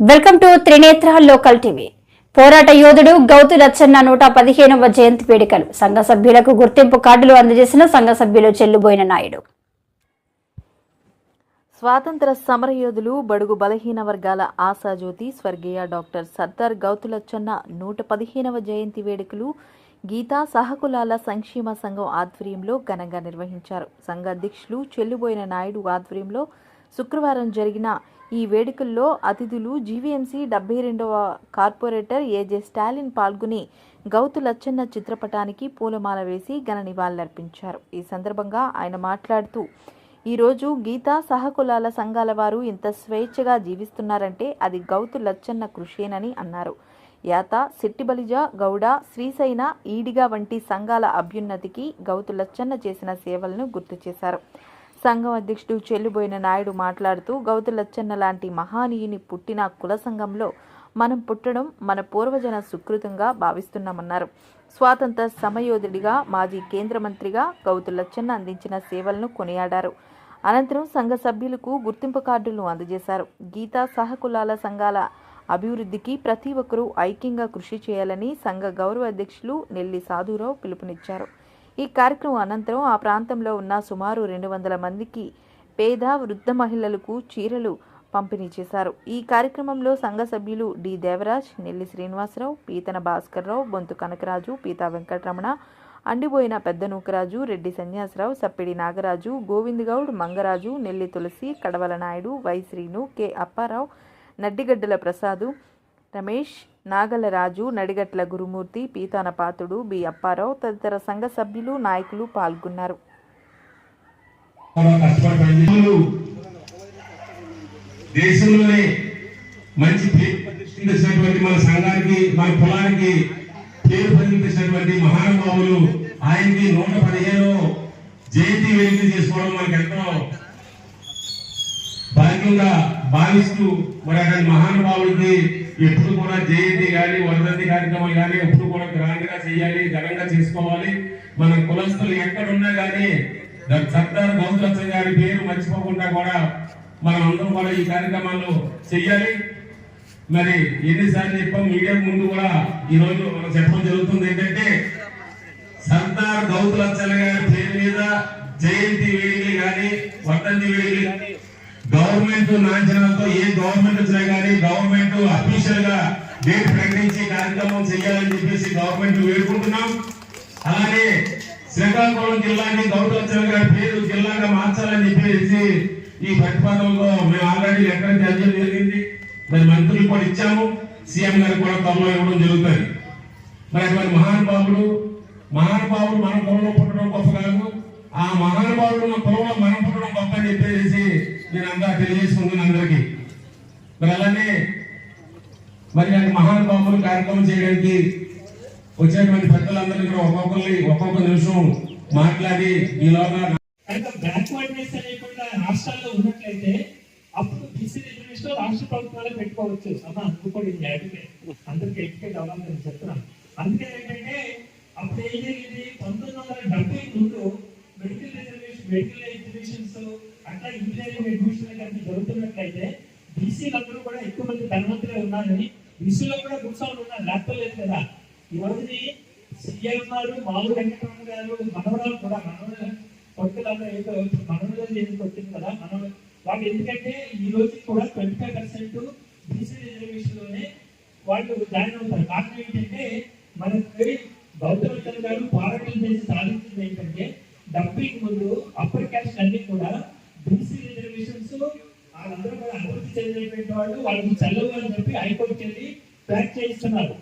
Welcome to Trinetra local TV. పోరాట యోధుడు గౌతు లచ్చన్న నూట పదిహేనవ జయంతి వేడుకలు. సంఘ సభ్యులకు గుర్తింపు కార్డులు అందజేసిన సంఘ సభ్యులు చెల్లుబోయిన నాయుడు. స్వాతంత్ర సమరయోధులు బడుగు బలహీన వర్గాల ఆశాజ్యోతి స్వర్గీయ డాక్టర్ సర్దార్ గౌతులచ్చన్న నూట పదిహేనవ జయంతి వేడుకలు గీతా సహకులాల సంక్షేమ సంఘం ఆధ్వర్యంలో ఘనంగా నిర్వహించారు. సంఘ అధ్యక్షులు చెల్లుబోయిన నాయుడు ఆధ్వర్యంలో శుక్రవారం జరిగిన ఈ వేడుకల్లో అతిథులు జీవీఎంసీ డెబ్బై రెండవ కార్పొరేటర్ ఏజే స్టాలిన్ పాల్గొని గౌతు లచ్చన్న చిత్రపటానికి పూలమాల వేసి ఘన నివాళులర్పించారు. ఈ సందర్భంగా ఆయన మాట్లాడుతూ ఈరోజు గీత సహకులాల సంఘాల వారు ఇంత స్వేచ్ఛగా జీవిస్తున్నారంటే అది గౌతు లచ్చన్న కృషేనని అన్నారు. యాత సిట్టిబలిజ గౌడ శ్రీశైన ఈడిగా వంటి సంఘాల అభ్యున్నతికి గౌతు లచ్చన్న చేసిన సేవలను గుర్తు చేశారు. సంఘం అధ్యక్షుడు చెల్లిబోయిన నాయుడు మాట్లాడుతూ గౌతు లచ్చన్న లాంటి మహానీయుని పుట్టిన కుల సంఘంలో మనం పుట్టడం మన పూర్వజన సుకృతంగా భావిస్తున్నామన్నారు. స్వాతంత్ర సమయోధుడిగా మాజీ కేంద్ర మంత్రిగా గౌత లచ్చన్న అందించిన సేవలను కొనియాడారు. అనంతరం సంఘ సభ్యులకు గుర్తింపు కార్డులను అందజేశారు. గీతా సహకులాల సంఘాల అభివృద్ధికి ప్రతి ఒక్కరూ ఐక్యంగా కృషి చేయాలని సంఘ గౌరవ అధ్యక్షులు నెల్లి సాధురావు పిలుపునిచ్చారు. ఈ కార్యక్రమం అనంతరం ఆ ప్రాంతంలో ఉన్న సుమారు రెండు వందల మందికి పేద వృద్ధ మహిళలకు చీరలు పంపిణీ చేశారు. ఈ కార్యక్రమంలో సంఘ సభ్యులు డి. దేవరాజ్ నెల్లి శ్రీనివాసరావు పీతన భాస్కర్రావు బొంతు కనకరాజు పీతా వెంకటరమణ అండిపోయిన పెద్ద నూకరాజు రెడ్డి సన్యాసరావు సప్పిడి నాగరాజు గోవింద్ గౌడ్ మంగరాజు నెల్లి తులసి కడవల నాయుడు వై శ్రీను కె. అప్పారావు నడ్డిగడ్డల ప్రసాదు రమేష్ నాగలరాజు నడిగట్ల గురుమూర్తి పీతానపాతుడు బి. అప్పారావు తదితర సంఘ సభ్యులు నాయకులు పాల్గొన్నారు. దేశంలోనే మంచి పేరు ప్రతిష్ఠించినటువంటి మన సంఘానికి మన కులానికి పేరు ప్రతిష్ఠించినటువంటి మహానుభావులు ఆయనకి నూట పదిహేను జయంతి చేసుకోవడం మనకి ఎంతో భాగ్యంగా భావిస్తూ మరి అతని మహానుభావుడికి ఎప్పుడు కూడా జయంతి కానీ వర్ధంతి కార్యక్రమాలు కానీ ఎప్పుడు కూడా గ్రాండ్గా చేయాలి ఘనంగా చేసుకోవాలి. మన కులస్తులు ఎక్కడున్నా కానీ సర్దార్ గౌతలచ్చన్ గారి పేరు మర్చిపోకుండా కూడా మనం అందరం కూడా ఈ కార్యక్రమాలు చెయ్యాలి. మరి ఎన్నిసార్లు చెప్పాం మీడియా ముందు కూడా ఈ మనం చెప్పడం జరుగుతుంది ఏంటంటే సర్దార్ గౌతులచ్చల్ గారి పేరు మీద జయంతి వేడుకలు కానీ వర్ధంతి వేడుకలు కానీ గవర్నమెంట్ లాంఛనాలతో ఏ గవర్నమెంట్ వచ్చినా కానీ గవర్నమెంట్ అఫీషియల్గా డేట్ ప్రకటించి కార్యక్రమం చేయాలని చెప్పేసి గవర్నమెంట్ వేడుకుంటున్నాం. అలాగే శ్రీకాకుళం జిల్లాని గౌతలచ్చల గారి పేరు జిల్లాగా మార్చాలని చెప్పేసి ఈ ప్రతిపాదనలో మేము ఆల్రెడీ ఎక్కడ చర్చలు జరిగింది. మరి మంత్రులు కూడా ఇచ్చాము. సీఎం గారికి కూడా త్వరలో ఇవ్వడం జరుగుతుంది. మరి అటువంటి మహానుభావులు మహానుభావులు మన కులంలో పుట్టడం గొప్ప కాదు. ఆ మహానుభావులు మన కులంలో మనం పుట్టడం గొప్ప అని చెప్పేసి నేను అంతా తెలియజేసుకుంటున్నాను అందరికీ. మరి అలానే మరి ఇలాంటి మహానుభావులు కార్యక్రమం చేయడానికి వచ్చేటువంటి పెద్దలందరినీ కూడా ఒక్కొక్కరిని ఒక్కొక్క నిమిషం మాట్లాడి ఈలోగా బ్యాక్వర్డ్నెస్ అనేకుండా రాష్ట్రాల్లో ఉన్నట్లయితే అప్పుడు బీసీ రిజర్వేషన్ రాష్ట్ర ప్రభుత్వాలే పెట్టుకోవచ్చు. అమ్మ అందుకోండి ఇది అడిగే అందరికి ఎడ్యుకేట్ అవ్వాలని చెప్తున్నాను. అందుకే ఏంటంటే అప్పుడు ఏం జరిగింది పంతొమ్మిది వందల డెబ్బై ముందు మెడికల్ రిజర్వేషన్ మెడికల్ అట్లా ఇంజనీరింగ్ అడ్మిషన్ కానీ జరుగుతున్నట్లయితే బీసీలందరూ కూడా ఎక్కువ మంది ధనవంతులే ఉన్నారని బీసీలో కూడా గురుసాలు ఉన్నారు. లేకపోలేదు కదా. ఈ రోజుని సీఎం గారు మామూలు వెంకటరమణ గారు మనవరాలు కూడా మనవరాలు కొడుకులలో ఏదో మనవరాలు ఏదో వచ్చింది కదా? మనం వాళ్ళు ఎందుకంటే ఈ రోజు కూడా ట్వంటీ ఫైవ్ పర్సెంట్ బీసీ రిజర్వేషన్లోనే వాళ్ళు జాయిన్ అవుతారు. కారణం ఏంటంటే మనకి గౌతమ గారు పోరాటం చేసి సాధించింది ఏంటంటే డబ్బింగ్ ముందు అప్పర్ క్యాస్ట్ అన్ని కూడా బీసీ రిజర్వేషన్స్ వాళ్ళందరూ కూడా అభివృద్ధి చెందినటువంటి వాళ్ళు వాళ్ళకి చల్లవు అని చెప్పి హైకోర్టుకి వెళ్ళి ట్రాక్ చేయిస్తున్నారు.